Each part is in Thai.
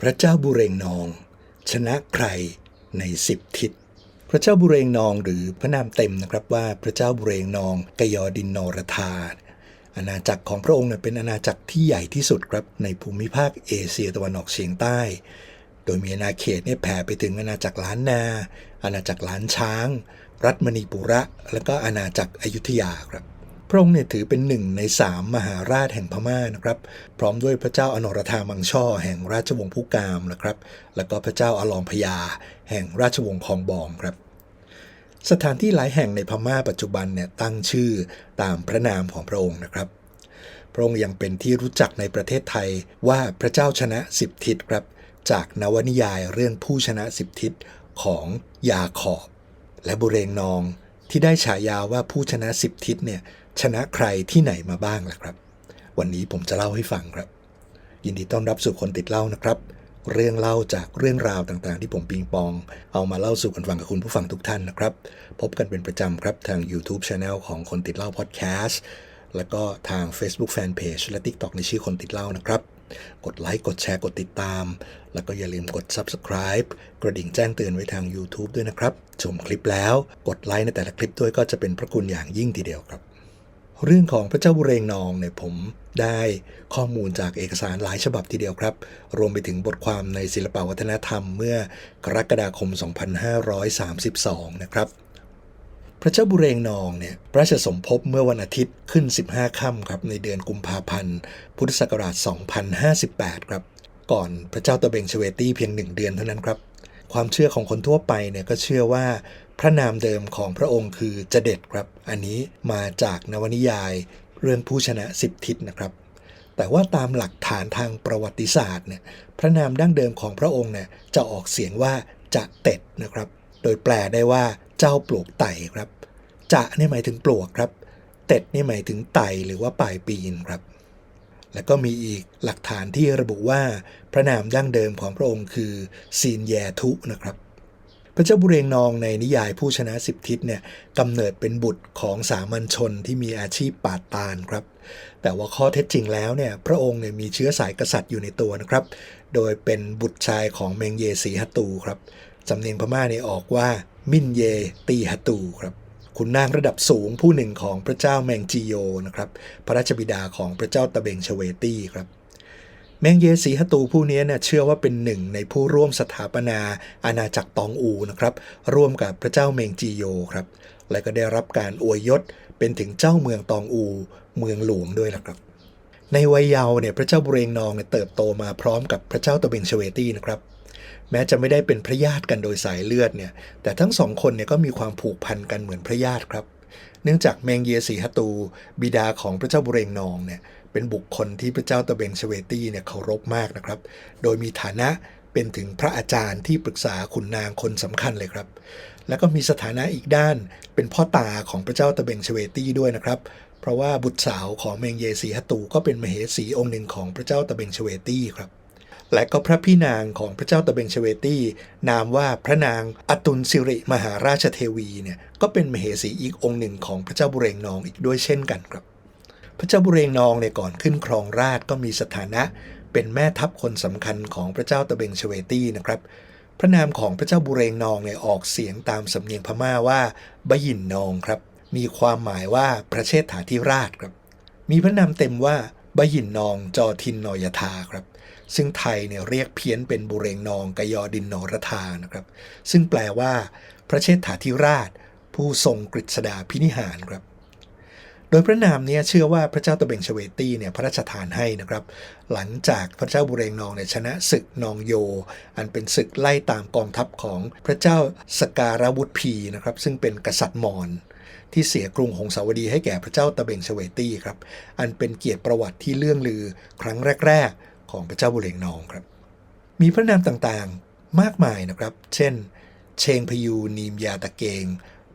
พระเจ้าบุเรงนอง ชนะใครในสิบทิศ พระเจ้าบุเรงนองหรือพระนามเต็มนะครับว่าพระเจ้าบุเรงนองกยอดินนรธาอาณาจักรของพระองค์เนี่ยเป็นอาณาจักรที่ใหญ่ที่สุดครับในภูมิภาคเอเชียตะวันออกเฉียงใต้ โดยมีอาณาเขตเนี่ยแผ่ไปถึงอาณาจักรล้านนา อาณาจักรล้านช้าง รัฐมณีปุระ และก็อาณาจักรอยุธยาครับ พระองค์เนี่ยถือเป็นหนึ่งในสามมหาราชแห่งพม่านะครับ พร้อมด้วยพระเจ้าอนรธามังช่อ แห่งราชวงศ์พุกามนะครับ แล้วก็พระเจ้าอลองพยา แห่งราชวงศ์คองบองครับ สถานที่หลายแห่งในพม่าปัจจุบันเนี่ยตั้งชื่อตามพระนามของพระองค์นะครับพระองค์ยังเป็นที่รู้จักในประเทศไทยว่าพระเจ้าชนะสิบทิศครับ จากนวนิยายเรื่องผู้ชนะสิบทิศของยาขอบ และบุเรงนองที่ได้ฉายาว่าผู้ชนะสิบทิศเนี่ย ชนะใครที่ไหนมาบ้างล่ะครับ วันนี้ผมจะเล่าให้ฟังครับ ยินดีต้อนรับสู่คนติดเล่านะครับ เรื่องเล่าจากเรื่องราวต่างๆ ที่ผมปิงปอง เอามาเล่าสู่กันฟังกับคุณผู้ฟังทุกท่านนะครับ พบกันเป็นประจำครับทาง YouTube Channel ของคนติดเล่าพอดแคสต์แล้วก็ทาง Facebook Fanpage และ TikTok ในชื่อคนติดเล่านะครับกดไลค์ กดแชร์ กดติดตาม แล้วก็อย่าลืมกด Subscribe กระดิ่งแจ้งเตือนไว้ทาง YouTube ด้วยนะครับ ชมคลิปแล้ว กดไลค์ในแต่ละคลิปด้วยก็จะเป็นพระคุณอย่างยิ่งทีเดียวครับ เรื่องของพระเจ้าบุเรงนองเนี่ยผมได้ข้อมูลจากเอกสารหลายฉบับทีเดียวครับ รวมไปถึงบทความในศิลปวัฒนธรรมเมื่อกรกฎาคม 2532 นะครับ พระเจ้าบุเรงนองเนี่ยพระราชสมภพเมื่อวันอาทิตย์ขึ้น 15 ค่ำครับในเดือนกุมภาพันธ์ พุทธศักราช 2058 ครับ ก่อนพระเจ้าตะเบงเชเวตี้เพียงหนึ่งเดือนเท่านั้นครับ ความเชื่อของคนทั่วไปเนี่ยก็เชื่อว่า พระนามเดิมของพระองค์คือจเด็ดครับ อันนี้มาจากนวนิยายเรื่องผู้ชนะสิบทิศนะครับ แต่ว่าตามหลักฐานทางประวัติศาสตร์เนี่ยพระนามดั้งเดิมของพระองค์เนี่ยจะออกเสียงว่าจะเต็ดนะครับ โดยแปลได้ว่าเจ้าปลวกไต่ครับ จะนี่หมายถึงปลวกครับ เต็ดนี่หมายถึงไต่หรือว่าปลายปีนครับ แล้วก็มีอีกหลักฐานที่ระบุว่าพระนามดั้งเดิมของพระองค์คือซีนแยทุนะครับ พระเจ้าบุเรงนองในนิยายผู้ชนะสิบทิศเนี่ยกำเนิดเป็นบุตรของสามัญชนที่มีอาชีพปาดตาลครับ แต่ว่าข้อเท็จจริงแล้วเนี่ยพระองค์เนี่ยมีเชื้อสายกษัตริย์อยู่ในตัวนะครับ โดยเป็นบุตรชายของเมงเยสีฮัตูครับสำเนียงพม่าเนี่ยออกว่ามินเยตีฮัตูครับคุณนางระดับสูงผู้หนึ่งของพระเจ้าแมงจีโยนะครับ พระราชบิดาของพระเจ้าตะเบงเชเวตี้ครับ แมงเยสีฮัตูผู้นี้เนี่ยเชื่อว่าเป็นหนึ่งในผู้ร่วมสถาปนาอาณาจักรตองอูนะครับ ร่วมกับพระเจ้าเมงจีโยครับ และก็ได้รับการอวยยศเป็นถึงเจ้าเมืองตองอู เมืองหลวงด้วยล่ะครับ ในวัยเยาว์เนี่ยพระเจ้าบุเรงนองเนี่ยเติบโตมาพร้อมกับพระเจ้าตะเบงเชเวตี้นะครับ แม้จะไม่ได้เป็นพระญาติกันโดยสายเลือดเนี่ย แต่ทั้งสองคนเนี่ยก็มีความผูกพันกันเหมือนพระญาติครับ เนื่องจากแมงเยสีฮัตตูบิดาของพระเจ้าบุเรงนองเนี่ย เป็นบุคคลที่พระเจ้าตะเบงเชเวตี้เนี่ยเคารพมากนะครับ โดยมีฐานะเป็นถึงพระอาจารย์ที่ปรึกษาขุนนางคนสำคัญเลยครับ แล้วก็มีสถานะอีกด้านเป็นพ่อตาของพระเจ้าตะเบงเชเวตี้ด้วยนะครับ เพราะว่าบุตรสาวของเมงเยสีฮัตูก็เป็นมเหสีองค์หนึ่งของพระเจ้าตะเบงเชเวตี้ครับและก็พระพี่นางของพระเจ้าตะเบงเชเวตี้ นามว่าพระนางอตุลสิริมหาราชเทวีเนี่ยก็เป็นมเหสีอีกองค์หนึ่งของพระเจ้าบุเรงนองอีกด้วยเช่นกันครับ พระเจ้าบุเรงนองเนี่ยก่อนขึ้นครองราชก็มีสถานะเป็นแม่ทัพคนสำคัญของพระเจ้าตะเบงเชเวตี้นะครับ พระนามของพระเจ้าบุเรงนองเนี่ยออกเสียงตามสำเนียงพม่าว่าบยินนองครับ มีความหมายว่าพระเชษฐาธิราชครับ มีพระนามเต็มว่าบยินนองจอทินนอยทาครับ ซึ่งไทยเนี่ยเรียกเพี้ยนเป็นบุเรงนองกยอดินนรธานะครับ ซึ่งแปลว่า พระเชษฐาธิราช ผู้ทรงกฤษดาพินิหารครับ โดยพระนามเนี่ยเชื่อว่าพระเจ้าตะเบงเชเวตีเนี่ยพระราชทานให้นะครับ หลังจากพระเจ้าบุเรงนองเนี่ยชนะศึกนองโย อันเป็นศึกไล่ตามกองทัพของพระเจ้าสการวุฒพีนะครับซึ่งเป็นกษัตริย์มอญที่เสียกรุงหงสาวดีให้แก่พระเจ้าตะเบงเชเวตีครับอันเป็นเกียรติประวัติที่เลื่องลือครั้งแรก ๆ ของพระเจ้าบุเรงนองครับ มีพระนามต่างๆมากมายนะครับ เช่น เชงพยูนีมยาตะเกง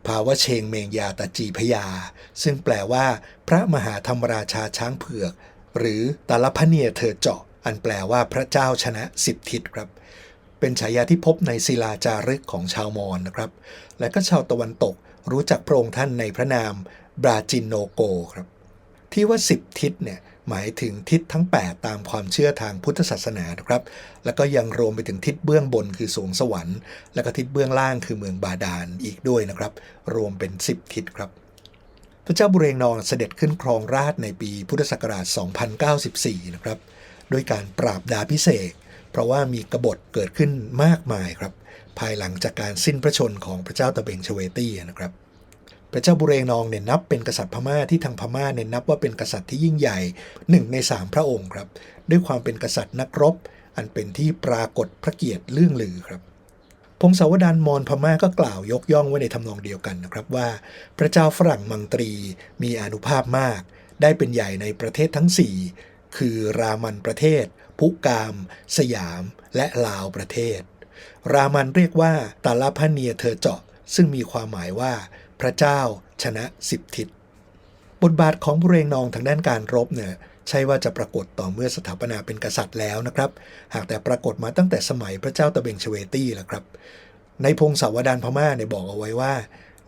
ภาวะเชงเมงยาตาจีพยา ซึ่งแปลว่า พระมหาธรรมราชาช้างเผือก หรือตาลพเนียเธอเจาะ อันแปลว่าพระเจ้าชนะสิบทิศครับ เป็นฉายาที่พบในศิลาจารึกของชาวมอญนะครับ และก็ชาวตะวันตกรู้จักพระองค์ท่านในพระนามบราจินโนโกครับ ที่ว่าสิบทิศเนี่ย หมายถึงทิศทั้ง 8 ตามความเชื่อทางพุทธศาสนานะครับ แล้วก็ยังรวมไปถึงทิศเบื้องบนคือสวงสวรรค์ แล้วก็ทิศเบื้องล่างคือเมืองบาดาลอีกด้วยนะครับ รวมเป็น 10 ทิศครับ พระเจ้าบุเรงนองเสด็จขึ้นครองราชในปีพุทธศักราช 2094 นะครับด้วยการปราบดาพิเศษ เพราะว่ามีกบฏเกิดขึ้นมากมายครับ ภายหลังจากการสิ้นพระชนของพระเจ้าตะเบงชเวตี้นะครับ พระเจ้าบุเรงนองเนี่ยนับเป็นกษัตริย์พม่าที่ทางพม่าเนี่ยนับว่าเป็นกษัตริย์ที่ยิ่งใหญ่หนึ่งในสามพระองค์ครับ ด้วยความเป็นกษัตริย์นักรบ อันเป็นที่ปรากฏพระเกียรติเรื่องลือครับ พงศาวดารมอญพม่าก็กล่าวยกย่องไว้ในทำนองเดียวกันนะครับว่า พระเจ้าฝรั่งมังตรีมีอนุภาพมาก ได้เป็นใหญ่ในประเทศทั้ง 4 คือรามันประเทศ พุกาม สยาม และลาวประเทศ รามันเรียกว่าตาลพะเนียเธอเจาะซึ่งมีความหมายว่า พระเจ้าชนะสิบทิศบทบาทของบุเรงนองทางด้านการรบเนี่ยใช่ว่าจะปรากฏต่อเมื่อสถาปนาเป็นกษัตริย์แล้วนะครับ หากแต่ปรากฏมาตั้งแต่สมัยพระเจ้าตะเบงชเวตี้แหละครับ ในพงศาวดารพม่าเนี่ยบอกเอาไว้ว่า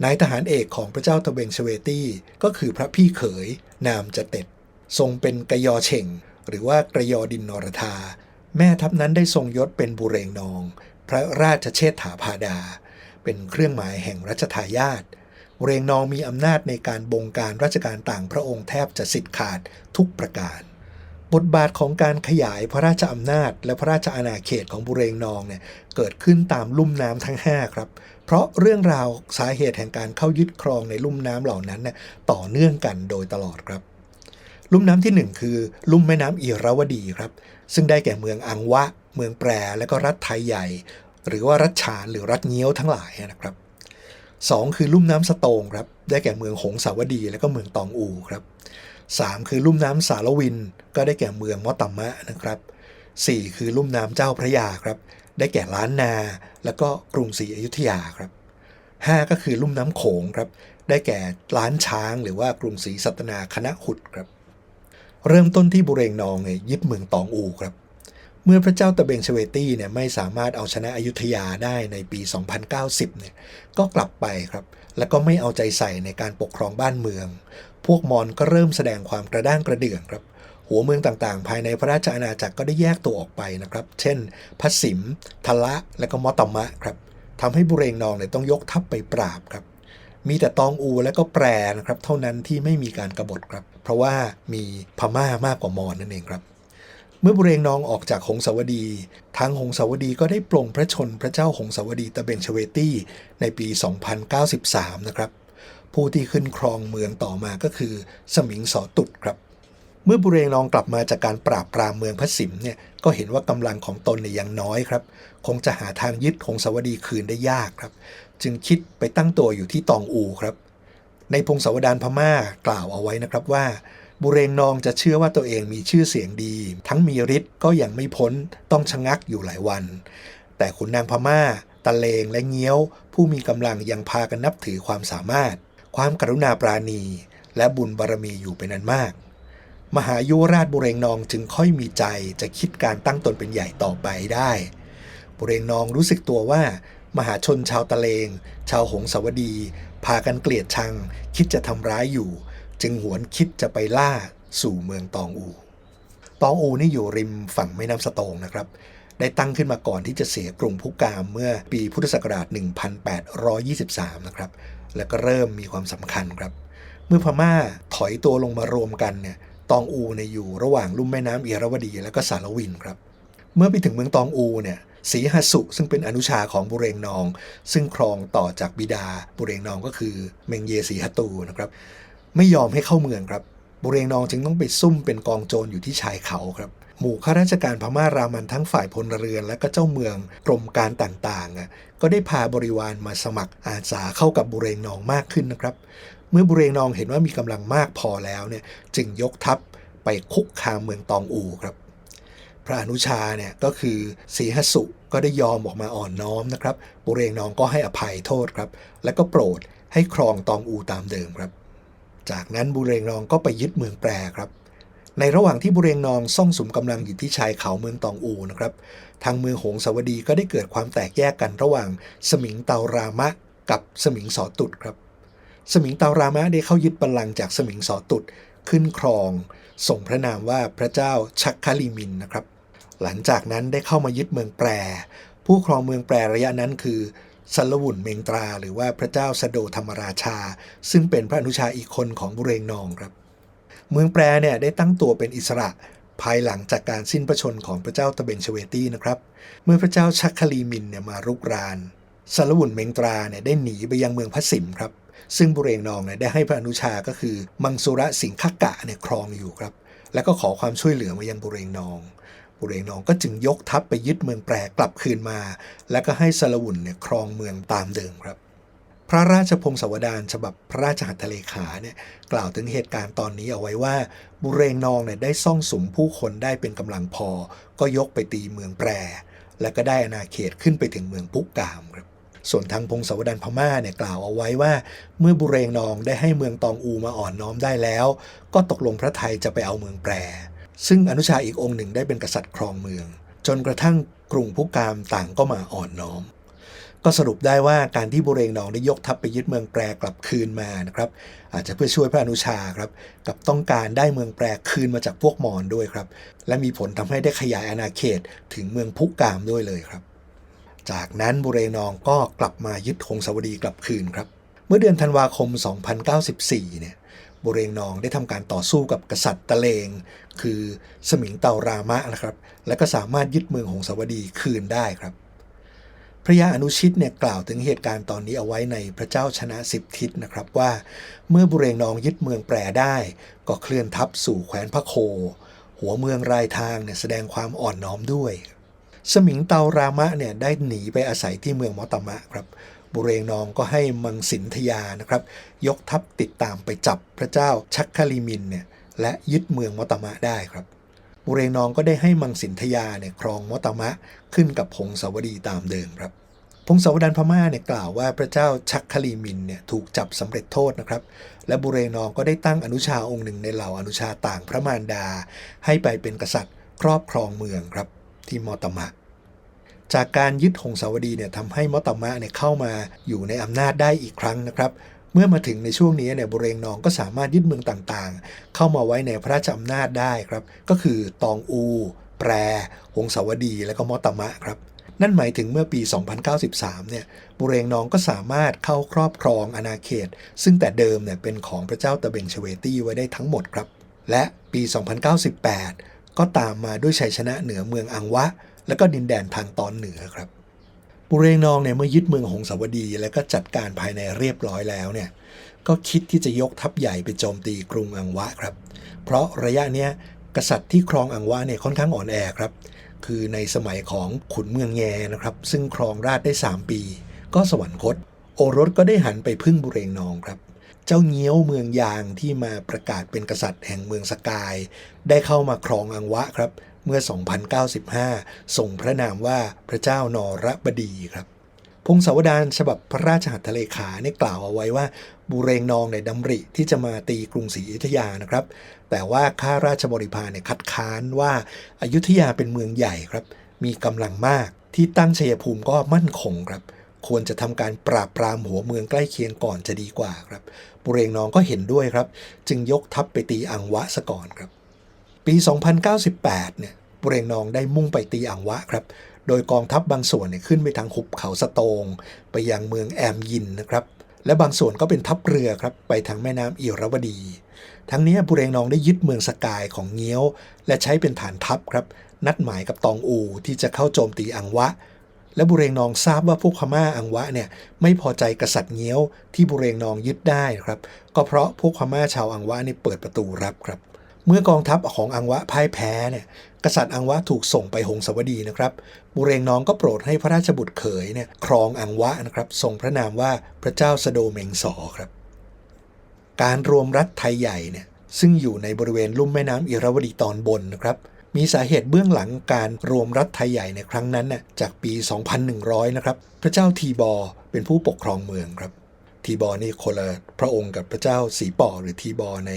นายทหารเอกของพระเจ้าตะเบงชเวตี้ ก็คือพระพี่เขยนามจะเต็ด ทรงเป็นกยอเฉ่ง หรือว่ากระยอดินนรธา แม่ทัพนั้นได้ทรงยศเป็นบุเรงนอง พระราชเชษฐาพาดา เป็นเครื่องหมายแห่งรัชทายาท เรงนองมีอำนาจในการบงการราชการต่างพระองค์แทบจะสิทธิ์ขาดทุกประการ บทบาทของการขยายพระราชอำนาจ และพระราชอาณาเขตของบุเรงนองเนี่ยเกิดขึ้นตามลุ่มน้ำทั้ง 5 ครับ เพราะเรื่องราวสาเหตุแห่งการเข้ายึดครองในลุ่มน้ำเหล่านั้นเนี่ยต่อเนื่องกันโดยตลอดครับลุ่มน้ำที่ 1 คือ ลุ่มแม่น้ำอิราวดีครับ ซึ่งได้แก่เมืองอังวะ เมืองแปรและก็รัฐไทยใหญ่ หรือว่ารัฐฉานหรือรัฐเงี้ยวทั้งหลายนะครับ 2 คือลุ่มน้ำสโตงครับได้แก่เมืองหงสาวดี และก็เมืองตองอูครับ 3 คือลุ่มน้ำสารวิน ก็ได้แก่เมืองมอตัมมะนะครับ 4 คือลุ่มน้ำเจ้าพระยาครับ ได้แก่ล้านนา และก็กรุงศรีอยุธยาครับ 5 ก็คือลุ่มน้ำโขงครับได้แก่ล้านช้างหรือว่ากรุงศรีสัตนาคณะขุดครับ เริ่มต้นที่บุเรงนองเนี่ยยึดเมืองตองอูครับ เมื่อพระเจ้าตะเบงชเวตี้เนี่ยไม่สามารถเอาชนะอยุธยาได้ในปี 2090 เนี่ยก็กลับไปครับ แล้วก็ไม่เอาใจใส่ในการปกครองบ้านเมือง พวกมอญก็เริ่มแสดงความกระด้างกระเดื่องครับ หัวเมืองต่างๆ ภายในพระราชอาณาจักรก็ได้แยกตัวออกไปนะครับ เช่นพัสสิมทละและก็มอตตมะครับทำให้บุเรงนองเนี่ยต้องยกทัพไปปราบครับมีแต่ตองอูและก็แปรนะครับ เท่านั้นที่ไม่มีการกรบฏครับ เพราะว่ามีพม่ามากกว่ามอญนั่นเองครับ เมื่อบุเรงนองออกจากหงสาวดี ทางหงสาวดีก็ได้ปลงพระชนพระเจ้าหงสาวดีตะเบงชเวตี้ ในปี 2093 นะครับ ผู้ที่ขึ้นครองเมืองต่อมาก็คือสมิงสอตุดครับ เมื่อบุเรงนองกลับมาจากการปราบปรามเมืองพระสิมเนี่ยก็เห็นว่ากำลังของตนเนี่ยยังน้อยครับ คงจะหาทางยึดหงสาวดีคืนได้ยากครับ จึงคิดไปตั้งตัวอยู่ที่ตองอูครับ ในพงศาวดารพม่ากล่าวเอาไว้นะครับว่า บุเรงนองจะเชื่อว่าตัวเองมีชื่อเสียงดี ทั้งมีฤทธิ์ก็ยังไม่พ้นต้องชะงักอยู่หลายวัน แต่ขุนนางพม่า ตะเลงและเงี้ยว ผู้มีกำลังยังพากันนับถือความสามารถ ความกรุณาปราณี และบุญบารมีอยู่เป็นอันมาก มหายุวราชบุเรงนองจึงค่อยมีใจจะคิดการตั้งตนเป็นใหญ่ต่อไปได้ บุเรงนองรู้สึกตัวว่ามหาชนชาวตะเลง ชาวหงสาวดี พากันเกลียดชัง คิดจะทำร้ายอยู่ จึงหวนคิดจะไปล่าสู่เมืองตองอู ตองอูนี่อยู่ริมฝั่งแม่น้ำสโตงนะครับ ได้ตั้งขึ้นมาก่อนที่จะเสียกรุงพุกามเมื่อปีพุทธศักราช 1823 นะครับ แล้วก็เริ่มมีความสำคัญครับ เมื่อพม่าถอยตัวลงมารวมกันเนี่ย ตองอูเนี่ยอยู่ระหว่างลุ่มแม่น้ำเอียรวดี และก็สารวินครับ เมื่อไปถึงเมืองตองอูเนี่ยศรีหสุซึ่งเป็นอนุชาของบุเรงนอง ซึ่งครองต่อจากบิดาบุเรงนองก็คือเมงเยศรีหัตูนะครับ ไม่ยอมให้เข้าเมืองครับบุเรงนองจึงต้องไปซุ่มเป็นกองโจรอยู่ที่ชายเขาครับ หมู่ข้าราชการพม่ารามันทั้งฝ่ายพลเรือน และก็เจ้าเมืองกรมการต่างๆ ก็ได้พาบริวารมาสมัครอาสาเข้ากับบุเรงนองมากขึ้นนะครับ เมื่อบุเรงนองเห็นว่ามีกำลังมากพอแล้วเนี่ยจึงยกทัพไปคุกคามเมืองตองอูครับ พระอนุชาเนี่ยก็คือศรีหสุก็ได้ยอมออกมาอ่อนน้อมนะครับบุเรงนองก็ให้อภัยโทษครับ และก็โปรดให้ครองตองอูตามเดิมครับ จากนั้นบุเรงนองก็ไปยึดเมืองแปรครับ ในระหว่างที่บุเรงนองซ่องสุมกำลังอยู่ที่ชายเขาเมืองตองอูนะครับ ทางเมืองหงสาวดีก็ได้เกิดความแตกแยกกันระหว่างสมิงเตารามะกับสมิงสอตุดครับ สมิงเตารามะได้เข้ายึดบัลลังก์จากสมิงสอตุดขึ้นครองส่งพระนามว่าพระเจ้าชักคาลิมินนะครับ หลังจากนั้นได้เข้ามายึดเมืองแปร ผู้ครองเมืองแปรระยะนั้นคือ สลวุ่นเมงตราหรือว่าพระเจ้าสโดธรรมราชา ซึ่งเป็นพระอนุชาอีกคนของบุเรงนองครับ เมืองแปรเนี่ยได้ตั้งตัวเป็นอิสระ ภายหลังจากการสิ้นพระชนของพระเจ้าตะเบนชเวตี้นะครับ เมื่อพระเจ้าชักคลีมินเนี่ยมารุกรานสารวุ่นเมงตราเนี่ยได้หนีไปยังเมืองพระสิมครับ ซึ่งบุเรงนองเนี่ยได้ให้พระอนุชาก็คือมังสุระสิงคกะเนี่ยครองอยู่ครับ แล้วก็ขอความช่วยเหลือมายังบุเรงนอง บุเรงนองก็จึงยกทัพไปยึดเมืองแปรกลับคืนมา แล้วก็ให้สาวุ่นเนี่ยครองเมืองตามเดิมครับ พระราชพงศาวดารฉบับพระราชหัตถเลขาเนี่ยกล่าวถึงเหตุการณ์ตอนนี้เอาไว้ว่า บุเรงนองเนี่ยได้ซ่องสุมผู้คนได้เป็นกำลังพอ ก็ยกไปตีเมืองแปร และก็ได้อาณาเขตขึ้นไปถึงเมืองปุกกามครับส่วนทางพงศาวดารพม่าเนี่ยกล่าวเอาไว้ว่า เมื่อบุเรงนองได้ให้เมืองตองอูมาอ่อนน้อมได้แล้ว ก็ตกลงพระไทยจะไปเอาเมืองแปร ซึ่งอนุชาอีกองค์หนึ่งได้เป็นกษัตริย์ครองเมือง จนกระทั่งกรุงพุกามต่างก็มาอ่อนน้อม ก็สรุปได้ว่าการที่บุเรงนองได้ยกทัพไปยึดเมืองแปรกลับคืนมานะครับ อาจจะเพื่อช่วยพระอนุชาครับ กับต้องการได้เมืองแปรคืนมาจากพวกมอญด้วยครับ และมีผลทำให้ได้ขยายอาณาเขตถึงเมืองพุกามด้วยเลยครับ จากนั้นบุเรงนองก็กลับมายึดหงสวดีกลับคืนครับ เมื่อเดือนธันวาคม 2094 เนี่ย บุเรงนองได้ทำการต่อสู้กับกษัตริย์ตะเลง คือสมิงเตารามะนะครับ และก็สามารถยึดเมืองหงสาวดีคืนได้ครับ พระยาอนุชิตเนี่ยกล่าวถึงเหตุการณ์ตอนนี้เอาไว้ในพระเจ้าชนะสิบทิศนะครับว่า เมื่อบุเรงนองยึดเมืองแปรได้ ก็เคลื่อนทัพสู่แคว้นพระโค หัวเมืองรายทางเนี่ยแสดงความอ่อนน้อมด้วย สมิงเตารามะเนี่ยได้หนีไปอาศัยที่เมืองมอตมะครับ บุเรงนองก็ให้มังสินทยานะครับ ยกทัพติดตามไปจับพระเจ้าชักคลีมินเนี่ยและยึดเมืองมอตมะได้ครับบุเรงนองก็ได้ให้มังสินทยาเนี่ยครองมอตมะขึ้นกับพงศาวดีตามเดิมครับพงศาวดารพม่าเนี่ยกล่าวว่าพระเจ้าชักคลีมินเนี่ยถูกจับสำเร็จโทษนะครับ และบุเรงนองก็ได้ตั้งอนุชาองค์หนึ่งในเหล่าอนุชาต่างพระมารดา ให้ไปเป็นกษัตริย์ครอบครองเมืองครับที่มอตมะ จากการยึดหงสาวดีเนี่ยทำให้มอตมะเนี่ยเข้ามาอยู่ในอำนาจได้อีกครั้งนะครับ เมื่อมาถึงในช่วงนี้เนี่ยบุเรงนองก็สามารถยึดเมืองต่างๆ เข้ามาไว้ในพระราชอำนาจได้ครับ ก็คือตองอู แปร หงสาวดี และก็มอตมะครับนั่นหมายถึงเมื่อปี 2093 เนี่ย บุเรงนองก็สามารถเข้าครอบครองอาณาเขต ซึ่งแต่เดิมเนี่ยเป็นของพระเจ้าตะเบงชเวตี้ไว้ได้ทั้งหมดครับ และปี 2098 ก็ตามมาด้วยชัยชนะเหนือเมืองอังวะ และก็ดินแดนทางตอนเหนือครับบุเรงนองเนี่ยเมื่อยึดเมืองหงสาวดี และก็จัดการภายในเรียบร้อยแล้วเนี่ยก็คิดที่จะยกทัพใหญ่ไปโจมตีกรุงอังวะครับ เพราะระยะเนี้ยกษัตริย์ที่ครองอังวะเนี่ยค่อนข้างอ่อนแอครับ คือในสมัยของขุนเมืองแยนะครับ ซึ่งครองราชได้ 3 ปี ก็สวรรคต โอรสก็ได้หันไปพึ่งบุเรงนองครับ เจ้าเงี้ยวเมืองยางที่มาประกาศเป็นกษัตริย์แห่งเมืองสกาย ได้เข้ามาครองอังวะครับ เมื่อ 2095ส่งพระนามว่าพระเจ้านอรบดีครับ พงศาวดารฉบับพระราชหัตถเลขาเนี่ยกล่าวเอาไว้ว่าบุเรงนองในดำริที่จะมาตีกรุงศรีอยุธยานะครับ แต่ว่าข้าราชบริพารเนี่ยคัดค้านว่าอายุทยาเป็นเมืองใหญ่ครับ มีกำลังมากที่ตั้งชัยภูมิก็มั่นคงครับ ควรจะทำการปราบปรามหัวเมืองใกล้เคียงก่อนจะดีกว่าครับบุเรงนองก็เห็นด้วยครับ จึงยกทัพไปตีอังวะซะก่อนครับ ปี 2098 เนี่ยบุเรงนองได้มุ่งไปตีอังวะครับ โดยกองทัพบางส่วนเนี่ยขึ้นไปทางหุบเขาสโตง ไปยังเมืองแอมยินนะครับ และบางส่วนก็เป็นทัพเรือครับไปทางแม่น้ำอิรวดี ทั้งนี้บุเรงนองได้ยึดเมืองสกายของเงี้ยว และใช้เป็นฐานทัพครับ นัดหมายกับตองอูที่จะเข้าโจมตีอังวะ และบุเรงนองทราบว่าพวกพม่าอังวะเนี่ยไม่พอใจกษัตริย์เงี้ยวที่บุเรงนองยึดได้ครับ ก็เพราะพวกพม่าชาวอังวะนี่เปิดประตูรับครับ เมื่อกองทัพของอังวะพ่ายแพ้เนี่ยกษัตริย์อังวะถูกส่งไปหงสาวดีนะครับบุเรงน้องก็โปรดให้พระราชบุตรเขยเนี่ยครองอังวะนะครับทรงพระนามว่าพระเจ้าสโดเมงสอครับ การรวมรัฐไทยใหญ่เนี่ยซึ่งอยู่ในบริเวณลุ่มแม่น้ำอิรวดีตอนบนนะครับมีสาเหตุเบื้องหลังการรวมรัฐไทยใหญ่ในครั้งนั้นน่ะจากปี 2100 นะครับ พระเจ้าทีบอเป็นผู้ปกครองเมืองครับ ทีบอนี่คนละพระองค์กับพระเจ้าสีป่อหรือทีบอใน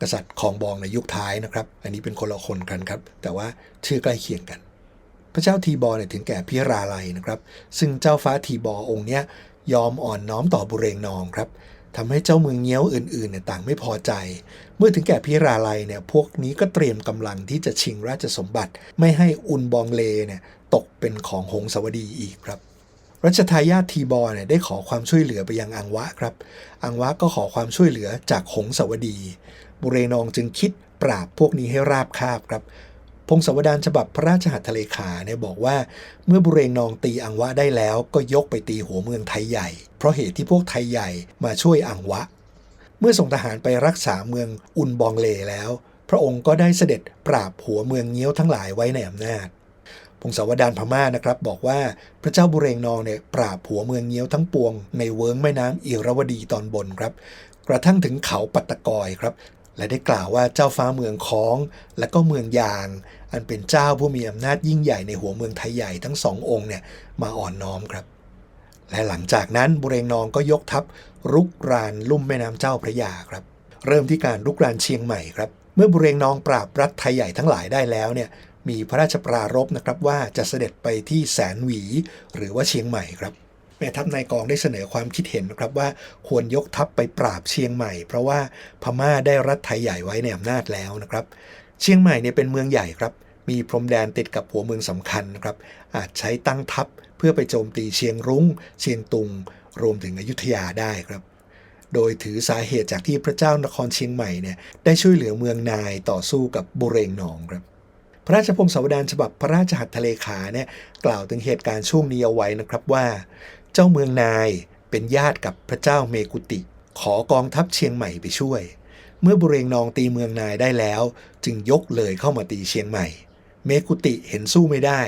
กษัตริย์คองบองในยุคท้ายนะครับ อันนี้เป็นคนละคนกันครับ แต่ว่าชื่อใกล้เคียงกัน พระเจ้าทีบอเนี่ยถึงแก่พิราลัยนะครับ ซึ่งเจ้าฟ้าทีบอองค์เนี้ยยอมอ่อนน้อมต่อบุเรงนองครับทำให้เจ้าเมืองเงี้ยวอื่นๆเนี่ยต่างไม่พอใจ เมื่อถึงแก่พิราลัยเนี่ยพวกนี้ก็เตรียมกำลังที่จะชิงราชสมบัติ ไม่ให้อุนบองเลเนี่ยตกเป็นของหงสาวดีอีกครับรัชทายาททีบอเนี่ยได้ขอความช่วยเหลือไปยังอังวะครับ อังวะก็ขอความช่วยเหลือจากหงสาวดี บุเรนองจึงคิดปราบพวกนี้ให้ราบคาบครับ พงศาวดารฉบับพระราชหัตถเลขาเนี่ยบอกว่า เมื่อบุเรงนองตีอังวะได้แล้วก็ยกไปตีหัวเมืองไทยใหญ่ เพราะเหตุที่พวกไทยใหญ่มาช่วยอังวะ เมื่อส่งทหารไปรักษาเมืองอุนบองเลแล้ว พระองค์ก็ได้เสด็จปราบหัวเมืองเงี้ยวทั้งหลายไว้ในอำนาจพงศาวดารพม่านะครับบอกว่าพระเจ้าบุเรงนองเนี่ยปราบหัวเมืองเงี้ยวทั้งปวง ในเวิ้งแม่น้ำอิรวดีตอนบนครับ กระทั่งถึงเขาปัตตกอยครับ และได้กล่าวว่าเจ้าฟ้าเมืองค้อง และก็เมืองยาง อันเป็นเจ้าผู้มีอำนาจยิ่งใหญ่ในหัวเมืองไทยใหญ่ทั้งสององค์เนี่ยมาอ่อนน้อมครับ และหลังจากนั้นบุเรงนองก็ยกทัพรุกรานลุ่มแม่น้ำเจ้าพระยาครับ เริ่มที่การรุกรานเชียงใหม่ครับ เมื่อบุเรงนองปราบรัฐไทยใหญ่ทั้งหลายได้แล้วเนี่ยมีพระราชปรารภนะครับว่าจะเสด็จไปที่แสนหวี หรือว่าเชียงใหม่ครับ แม่ทัพนายกองได้เสนอความคิดเห็นนะครับว่าควรยกทัพไปปราบเชียงใหม่ เพราะว่าพม่าได้รัฐไทยใหญ่ไว้ในอำนาจแล้วนะครับ เชียงใหม่เนี่ยเป็นเมืองใหญ่ครับ มีพรมแดนติดกับหัวเมืองสำคัญนะครับ อาจใช้ตั้งทัพเพื่อไปโจมตีเชียงรุง้ง เชียงตุง รวมถึงอยุธยาได้ครับ โดยถือสาเหตุจากที่พระเจ้านครเชียงใหม่เนี่ยได้ช่วยเหลือเมืองนายต่อสู้กับบุเรงนองครับพระราชพงศาวดารฉบับพระราชหัตถเลขาเนี่ยกล่าวถึงเหตุการณ์ช่วงนี้เอาไว้นะครับว่า เจ้าเมืองนายเป็นญาติกับพระเจ้าเมกุติ ขอกองทัพเชียงใหม่ไปช่วย เมื่อบุเรงนองตีเมืองนายได้แล้ว จึงยกเลยเข้ามาตีเชียงใหม่ เมกุติเห็นสู้ไม่ได้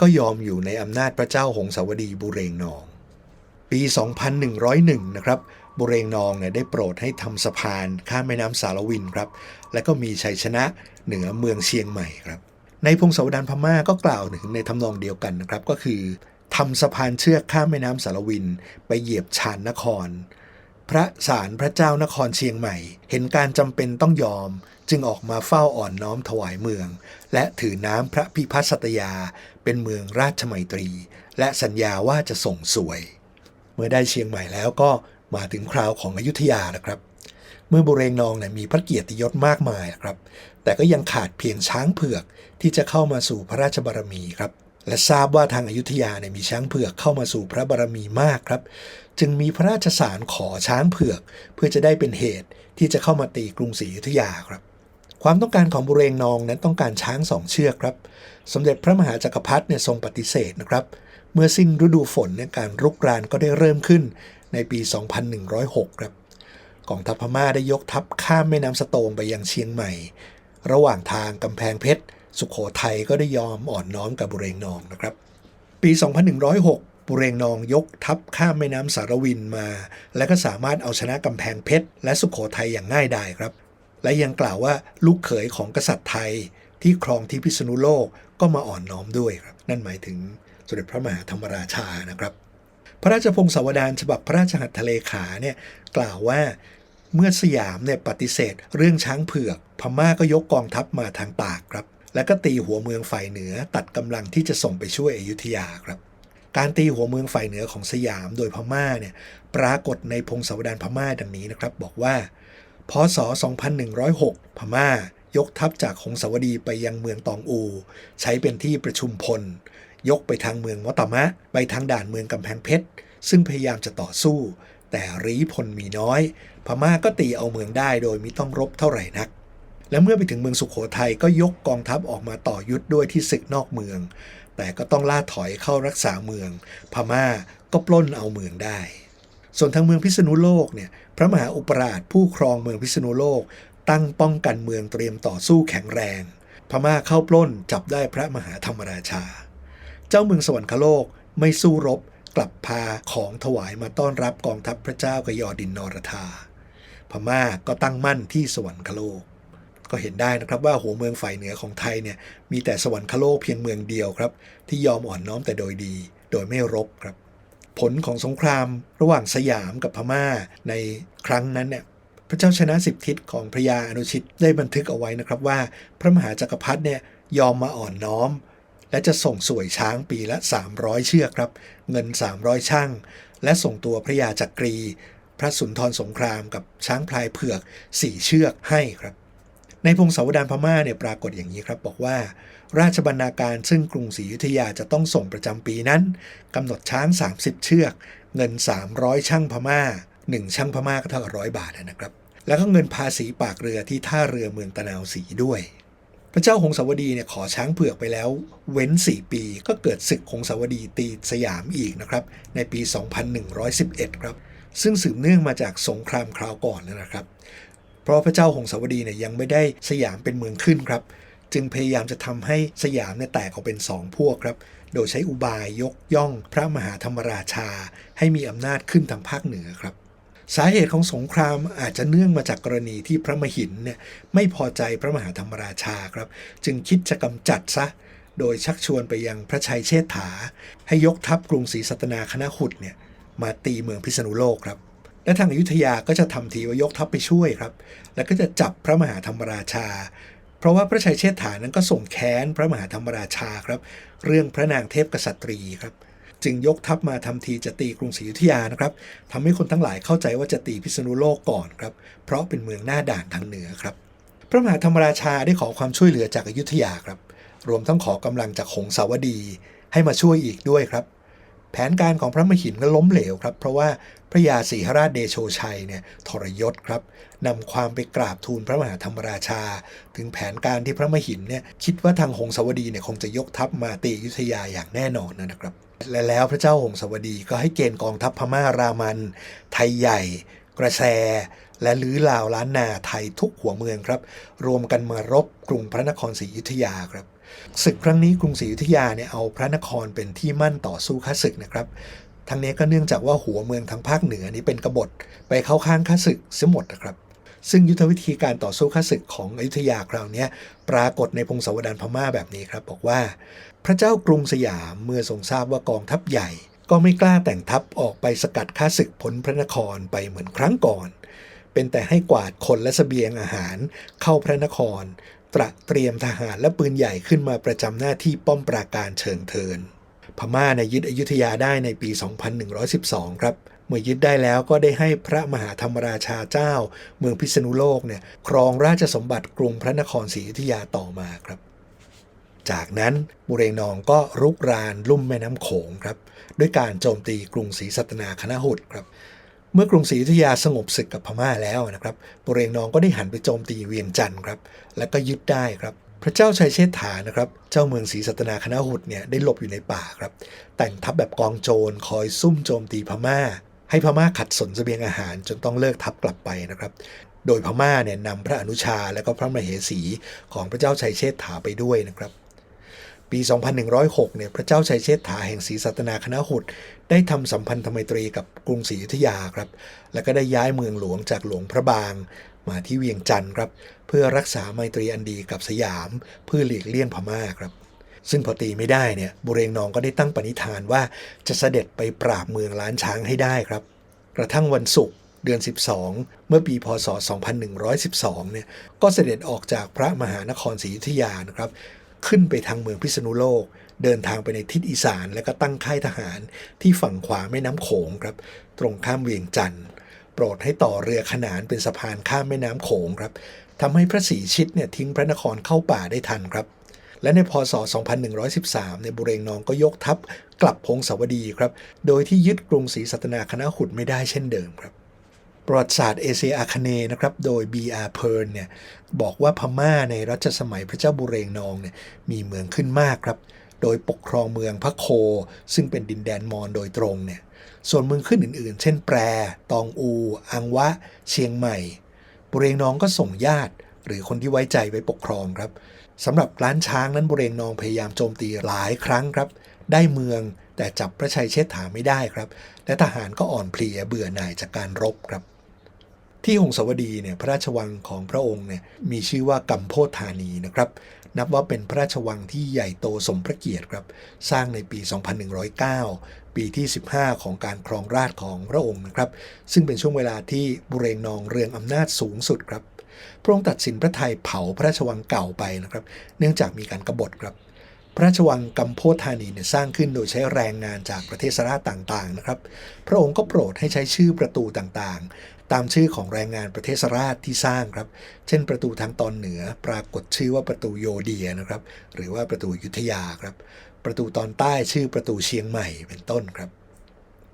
ก็ยอมอยู่ในอำนาจพระเจ้าหงสาวดีบุเรงนอง ปี 2101 นะครับบุเรงนองเนี่ยได้โปรดให้ทำสะพานข้ามแม่น้ำสารวินครับ และก็มีชัยชนะเหนือเมืองเชียงใหม่ครับ ในพงศาวดารพม่าก็กล่าวถึงในทำนองเดียวกันนะครับ ก็คือ ทำสะพานเชือกข้ามแม่น้ำสารวิน ไปเหยียบชานนคร พระสารพระเจ้านครเชียงใหม่ เห็นการจำเป็นต้องยอม จึงออกมาเฝ้าอ่อนน้อมถวายเมือง และถือน้ำพระพิพัฒน์สัตยา เป็นเมืองราชมัยตรี และสัญญาว่าจะส่งสวย เมื่อได้เชียงใหม่แล้วก็มาถึงคราวของอยุธยานะครับ เมื่อบุเรงนองเนี่ยมีพระเกียรติยศมากมายครับ แต่ก็ยังขาดเพียงช้างเผือกที่จะเข้ามาสู่พระราชบารมีครับ และทราบว่าทางอายุทยาเนี่ยมีช้างเผือกเข้ามาสู่พระบารมีมากครับ จึงมีพระราชสารขอช้างเผือก เพื่อจะได้เป็นเหตุที่จะเข้ามาตีกรุงศรีอยุธยาครับ ความต้องการของบุเรงนองนั้นต้องการช้างสองเชือกครับ สมเด็จพระมหาจักรพรรดิเนี่ยทรงปฏิเสธนะครับ เมื่อสิ้นฤดูฝนเนี่ยการรุกรานก็ได้เริ่มขึ้นในปี 2106 ครับกองทัพพม่าได้ยกทัพข้ามแม่น้ำสะโตงไปยังเชียงใหม่ ระหว่างทางกำแพงเพชร สุขโขทัยก็ได้ยอมอ่อนน้อมกับบุเรงนองนะครับ ปี 2106 บุเรงนองยกทัพข้ามแม่น้ำสารวินมา และก็สามารถเอาชนะกำแพงเพชร และสุขโขทัยอย่างง่ายดายครับ และยังกล่าวว่าลูกเขยของกษัตริย์ไทยที่ครองที่พิษณุโลกก็มาอ่อนน้อมด้วยครับ นั่นหมายถึงสมเด็จพระมหาธรรมราชานะครับ พระราชพงศาวดารฉบับพระราชหัตถเลขาเนี่ยกล่าวว่าเมื่อสยามเนี่ยปฏิเสธเรื่องช้างเผือก พม่าก็ยกกองทัพมาทางตากครับ แล้วก็ตีหัวเมืองฝ่ายเหนือตัดกำลังที่จะส่งไปช่วยอยุธยาครับ การตีหัวเมืองฝ่ายเหนือของสยามโดยพม่าเนี่ยปรากฏในพงศาวดารพม่าดังนี้นะครับ บอกว่าพศ 2106 พม่ายกทัพจากหงสาวดีไปยังเมืองตองอู ใช้เป็นที่ประชุมพล ยกไปทางเมืองมอตมะ ไปทางด่านเมืองกำแพงเพชร ซึ่งพยายามจะต่อสู้ แต่รีพลมีน้อย พม่าก็ตีเอาเมืองได้โดยไม่ต้องรบเท่าไหร่นัก และเมื่อไปถึงเมืองสุขโขทัยก็ยกกองทัพออกมาต่อยุทธด้วยที่ศึกนอกเมือง แต่ก็ต้องล่าถอยเข้ารักษาเมือง พม่าก็ปล้นเอาเมืองได้ ส่วนทางเมืองพิษณุโลกเนี่ยพระมหาอุปราชผู้ครองเมืองพิษณุโลก ตั้งป้องกันเมืองเตรียมต่อสู้แข็งแรง พม่าเข้าปล้นจับได้พระมหาธรรมราชา เจ้าเมืองสวรรคโลกไม่สู้รบกลับพาของถวายมาต้อนรับกองทัพพระเจ้ากยอดินนรธา พม่าก็ตั้งมั่นที่สวรรคโลก ก็เห็นได้นะครับว่าหัวเมืองฝ่ายเหนือของไทยเนี่ยมีแต่สวรรคโลกเพียงเมืองเดียวครับ ที่ยอมอ่อนน้อมแต่โดยดี โดยไม่รบครับ ผลของสงครามระหว่างสยามกับพม่าในครั้งนั้นเนี่ยพระเจ้าชนะสิบทิศของพระยาอนุชิตได้บันทึกเอาไว้นะครับว่า พระมหาจักรพรรดิเนี่ยยอมมาอ่อนน้อม และจะส่งสวยช้างปีละ 300 เชือกครับ เงิน 300 ช่าง และส่งตัวพระยาจักรี พระสุนทรสงครามกับช้างพลายเผือกสี่เชือกให้ครับ ในพงศาวดารพม่าเนี่ยปรากฏอย่างนี้ครับ บอกว่า ราชบรรณาการซึ่งกรุงศรีอยุธยาจะต้องส่งประจำปีนั้นกำหนดช้าง 30 เชือก เงิน 300 ช่างพม่า 1 ช่างพม่าก็เท่ากับร้อยบาทนะครับ แล้วก็เงินภาษีปากเรือที่ท่าเรือเมืองตะนาวศรีด้วย พระเจ้าหงสาวดีเนี่ยขอช้างเผือกไปแล้ว เว้น 4 ปี ก็เกิดศึกหงสาวดีตีสยามอีกนะครับในปี 2111 ครับซึ่งสืบเนื่องมาจากสงครามคราวก่อนนะครับ เพราะพระเจ้าหงสาวดีเนี่ยยังไม่ได้สยามเป็นเมืองขึ้นครับ จึงพยายามจะทำให้สยามเนี่ยแตกออกเป็นสองพวกครับ โดยใช้อุบายยกย่องพระมหาธรรมราชา ให้มีอำนาจขึ้นทางภาคเหนือครับสาเหตุของสงครามอาจจะเนื่องมาจากกรณีที่พระมหินเนี่ยไม่พอใจพระมหาธรรมราชาครับ จึงคิดจะกำจัดซะ โดยชักชวนไปยังพระชัยเชษฐา ให้ยกทัพกรุงศรีสัตนาคณะหุดเนี่ยมาตีเมืองพิษณุโลกครับ และทางอยุธยาก็จะทำทีว่ายกทัพไปช่วยครับ แล้วก็จะจับพระมหาธรรมราชา เพราะว่าพระชัยเชษฐานั้นก็ส่งแค้นพระมหาธรรมราชาครับ เรื่องพระนางเทพกษัตรีครับ จึงยกทัพมาทำทีจะตีกรุงศรีอยุธยานะครับทำให้คนทั้งหลายเข้าใจว่าจะตีพิษณุโลกก่อนครับ เพราะเป็นเมืองหน้าด่านทางเหนือครับ พระมหาธรรมราชาได้ขอความช่วยเหลือจากอยุธยาครับ รวมทั้งขอกำลังจากหงสาวดีให้มาช่วยอีกด้วยครับ แผนการของพระมหินก็ล้มเหลวครับ เพราะว่าพระยาศรีหราชเดโชชัยเนี่ยทรยศครับนำความไปกราบทูลพระมหาธรรมราชา ถึงแผนการที่พระมหินเนี่ยคิดว่าทางหงสาวดีเนี่ยคงจะยกทัพมาตีอยุธยาอย่างแน่นอนนะครับ และแล้วพระเจ้าหงสาวดีก็ให้เกณฑ์กองทัพพม่ารามัน ไทยใหญ่ กระแสและลื้อลาวล้านนาไทยทุกหัวเมืองครับ รวมกันมารบกรุงพระนครศรีอยุธยาครับ ศึกครั้งนี้กรุงศรีอยุธยาเนี่ยเอาพระนครเป็นที่มั่นต่อสู้ข้าศึกนะครับทั้งนี้ก็เนื่องจากว่าหัวเมืองทางภาคเหนือนี้เป็นกบฏไปเข้าข้างข้าศึกเสียหมดนะครับซึ่งยุทธวิธีการต่อสู้ข้าศึกของอยุธยาคราวนี้ปรากฏในพงศาวดารพม่าแบบนี้ครับ บอกว่า พระเจ้ากรุงสยามเมื่อทรงทราบว่ากองทัพใหญ่ ก็ไม่กล้าแต่งทัพออกไปสกัดข้าศึกพ้นพระนครไปเหมือนครั้งก่อน เป็นแต่ให้กวาดคนและสเสบียงอาหารเข้าพระนคร ตระเตรียมทหารและปืนใหญ่ขึ้นมาประจำหน้าที่ป้อมปราการเชิงเทิน พม่าในยึดอยุธยาได้ในปี 2112 ครับ เมื่อยึดได้แล้วก็ได้ให้พระมหาธรรมราชาเจ้า เมืองพิษณุโลกเนี่ยครองราชสมบัติกรุงพระนครศรีอยุธยาต่อมาครับจากนั้นบุเรงนองก็รุกรานลุ่มแม่น้ำโขงครับ ด้วยการโจมตีกรุงศรีสัตนาคณะหุดครับ เมื่อกรุงศรีอยุธยาสงบศึกกับพม่าแล้วนะครับบุเรงนองก็ได้หันไปโจมตีเวียงจันทร์ครับและก็ยึดได้ครับพระเจ้าชัยเชษฐานะครับเจ้าเมืองศรีสัตนาคณะหุดเนี่ยได้หลบอยู่ในป่าครับแต่งทัพแบบกองโจรคอยซุ่มโจมตีพม่า ให้พม่าขัดสนเสบียงอาหารจนต้องเลิกทัพกลับไปนะครับโดยพม่าเนี่ยนำพระอนุชาและก็พระมเหสีของพระเจ้าชัยเชษฐาไปด้วยนะครับปี 2106 เนี่ย พระเจ้าชัยเชษฐาแห่งศรีสัตนาคณะหุด ได้ทำสัมพันธไมตรีกับกรุงศรีอยุธยาครับ แล้วก็ได้ย้ายเมืองหลวงจากหลวงพระบาง มาที่เวียงจันทร์ครับ เพื่อรักษาไมตรีอันดีกับสยาม เพื่อหลีกเลี่ยงพม่าครับ ซึ่งพอตีไม่ได้เนี่ยบุเรงนองก็ได้ตั้งปณิธานว่าจะเสด็จไปปราบเมืองล้านช้างให้ได้ครับ กระทั่งวันศุกร์เดือน 12 เมื่อปีพศ 2112 เนี่ย ก็เสด็จออกจากพระมหานครศรีอยุธยานะครับ ขึ้นไปทางเมืองพิษณุโลก เดินทางไปในทิศอีสาน และก็ตั้งค่ายทหารที่ฝั่งขวาแม่น้ำโขงครับ ตรงข้ามเวียงจันทร์โปรดให้ต่อเรือขนานเป็นสะพานข้ามแม่น้ำโขงครับทำให้พระศรีชิตเนี่ยทิ้งพระนครเข้าป่าได้ทันครับและในพศ 2113 ในยบุเรงนองก็ยกทัพกลับพงศาวดีครับ โดยที่ยึดกรุงศรีสัตนาคณะหุดไม่ได้เช่นเดิมครับ ประวัติศาสตร์เอเชียอาคเนนะครับ โดย B.R. p e r n เนี่ยบอกว่าพม่าในรัชสมัยพระเจ้าบุเรงนองเนี่ยมีเมืองขึ้นมากครับ ดยปกครองเมืองพระโค ซึ่งเป็นดินแดนมอญโดยตรงเนี่ยส่วนเมืองขึ้นอื่นๆ เช่นแปร ตองอู อังวะ เชียงใหม่บุเรงนองก็ส่งญาติ หรือคนที่ไว้ใจไปปกครองครับสำหรับล้านช้างนั้นบุเรงนองพยายามโจมตีหลายครั้งครับ ได้เมืองแต่จับพระชัยเชษฐาไม่ได้ครับ และทหารก็อ่อนเพลียเบื่อหน่ายจากการรบครับ ที่หงสาวดีเนี่ยพระราชวังของพระองค์เนี่ยมีชื่อว่ากัมโพธานีนะครับ นับว่าเป็นพระราชวังที่ใหญ่โตสมพระเกียรติครับ สร้างในปี 2109 ปีที่ 15 ของการครองราชของพระองค์นะครับ ซึ่งเป็นช่วงเวลาที่บุเรงนองเรืองอำนาจสูงสุดครับ พระองค์ตัดสินพระไทยเผาพระราชวังเก่าไปนะครับ เนื่องจากมีการกบฏครับพระราชวังกัมโพธานีเนี่ยสร้างขึ้นโดยใช้แรงงานจากประเทศสราต่างๆนะครับ พระองค์ก็โปรดให้ใช้ชื่อประตูต่างๆ ตามชื่อของแรงงานประเทศสราชที่สร้างครับ เช่นประตูทางตอนเหนือปรากฏชื่อว่าประตูโยเดียนะครับ หรือว่าประตูยุทธยาครับ ประตูตอนใต้ชื่อประตูเชียงใหม่เป็นต้นครับ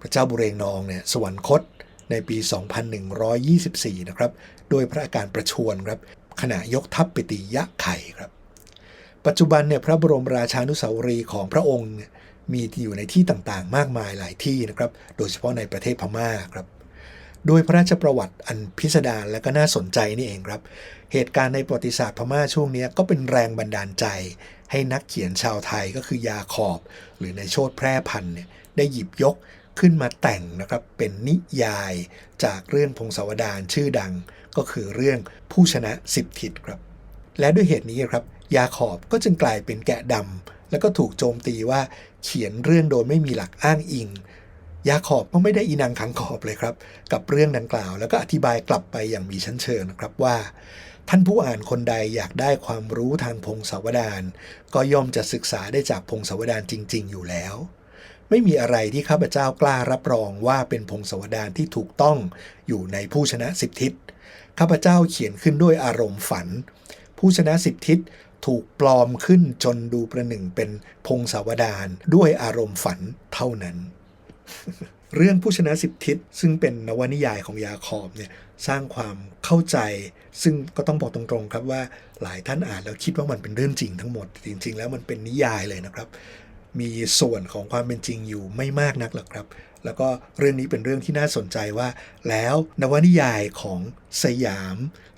พระเจ้าบุเรงนองเนี่ยสวรรคตในปี 2124 นะครับ โดยพระอาการประชวรครับขณะยกทัพไปตียะไข่ครับ ปัจจุบันเนี่ยพระบรมราชานุสาวรีย์ของพระองค์มีอยู่ในที่ต่างๆ มากมายหลายที่นะครับ โดยเฉพาะในประเทศพม่าครับ โดยพระราชประวัติอันพิสดารและก็น่าสนใจนี่เองครับ เหตุการณ์ในประวัติศาสตร์พม่าช่วงนี้ก็เป็นแรงบันดาลใจ ให้นักเขียนชาวไทยก็คือยาขอบ หรือในโชตแพร่พันธ์เนี่ยได้หยิบยกขึ้นมาแต่งนะครับเป็นนิยายจากเรื่องพงศาวดารชื่อดัง ก็คือเรื่องผู้ชนะสิบทิศครับ และด้วยเหตุนี้ครับยาขอบก็จึงกลายเป็นแกะดำแล้วก็ถูกโจมตีว่าเขียนเรื่องโดยไม่มีหลักอ้างอิง ยาขอบก็ไม่ได้อีนังขังขอบเลยครับ กับเรื่องดังกล่าว แล้วก็อธิบายกลับไปอย่างมีชั้นเชิงนะครับว่า ท่านผู้อ่านคนใดอยากได้ความรู้ทางพงศาวดารก็ย่อมจะศึกษาได้จากพงศาวดารจริง ๆ อยู่แล้ว ไม่มีอะไรที่ข้าพเจ้ากล้ารับรองว่าเป็นพงศาวดารที่ถูกต้องอยู่ในผู้ชนะสิบทิศข้าพเจ้าเขียนขึ้นด้วยอารมณ์ฝัน ผู้ชนะสิบทิศถูกปลอมขึ้นจนดูประหนึ่งเป็นพงศาวดารด้วยอารมณ์ฝันเท่านั้น เรื่องผู้ชนะสิบทิศซึ่งเป็นนวนิยายของยาคอบเนี่ยสร้างความเข้าใจ ซึ่งก็ต้องบอกตรงๆครับว่าหลายท่านอ่านแล้วคิดว่ามันเป็นเรื่องจริงทั้งหมด จริง ๆ แล้วมันเป็นนิยายเลยนะครับ มีส่วนของความเป็นจริงอยู่ไม่มากนักหรอกครับ แล้วก็เรื่องนี้เป็นเรื่องที่น่าสนใจว่า แล้วนวนิยายของสยาม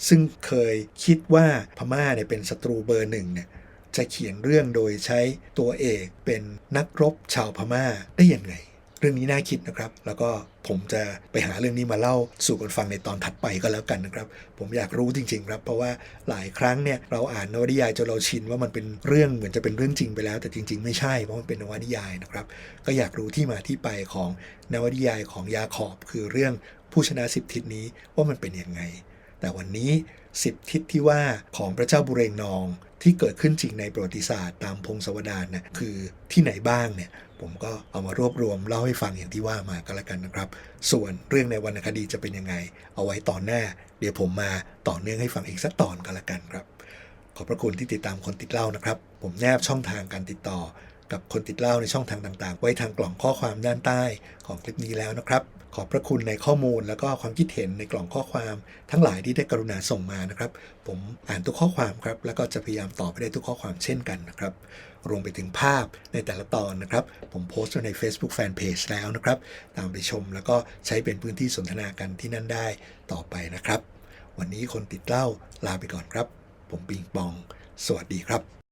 ซึ่งเคยคิดว่าพม่าเนี่ยเป็นศัตรูเบอร์หนึ่งเนี่ยจะเขียนเรื่องโดยใช้ตัวเอกเป็นนักรบชาวพม่าได้ยังไง รื่องนี้น่าคิดนะครับ แล้วก็ผมจะไปหาเรื่องนี้มาเล่าสู่กันฟังในตอนถัดไปก็แล้วกันนะครับ ผมอยากรู้จริง ๆ ครับ เพราะว่าหลายครั้งเนี่ยเราอ่านนวนิยายจนเราชินว่ามันเป็นเรื่องเหมือนจะเป็นเรื่องจริงไปแล้ว แต่จริง ๆ ไม่ใช่เพราะมันเป็นนวนิยายนะครับ ก็อยากรู้ที่มาที่ไปของนวนิยายของยาขอบคือเรื่องผู้ชนะสิบทิศนี้ว่ามันเป็นยังไงแต่วันนี้สิบทิศที่ว่าของพระเจ้าบุเรงนอง ที่เกิดขึ้นจริงในประวัติศาสตร์ตามพงศาวดารนะคือที่ไหนบ้างเนี่ยผมก็เอามารวบรวมเล่าให้ฟังอย่างที่ว่ามาก็แล้วกันนะครับ ส่วนเรื่องในวรรณคดีจะเป็นยังไง เอาไว้ตอนหน้า เดี๋ยวผมมาต่อเนื่องให้ฟังอีกสักตอนก็แล้วกันครับ ขอบพระคุณที่ติดตามคนติดเล่านะครับ ผมแนบช่องทางการติดต่อ กับคนติดเล่าในช่องทางต่าง ๆ ไว้ทางกล่องข้อความด้านใต้ของคลิปนี้แล้วนะครับ ขอบพระคุณในข้อมูล แล้วก็ความคิดเห็นในกล่องข้อความทั้งหลายที่ได้กรุณาส่งมานะครับ ผมอ่านทุกข้อความครับ แล้วก็จะพยายามตอบไปได้ทุกข้อความเช่นกันนะครับ รวมไปถึงภาพในแต่ละตอนนะครับ ผมโพสต์ไว้ใน Facebook Fanpage แล้วนะครับ ตามไปชมแล้วก็ใช้เป็นพื้นที่สนทนากันที่นั่นได้ต่อไปนะครับ วันนี้คนติดเล้าลาไปก่อนครับ ผมปิงปอง สวัสดีครับ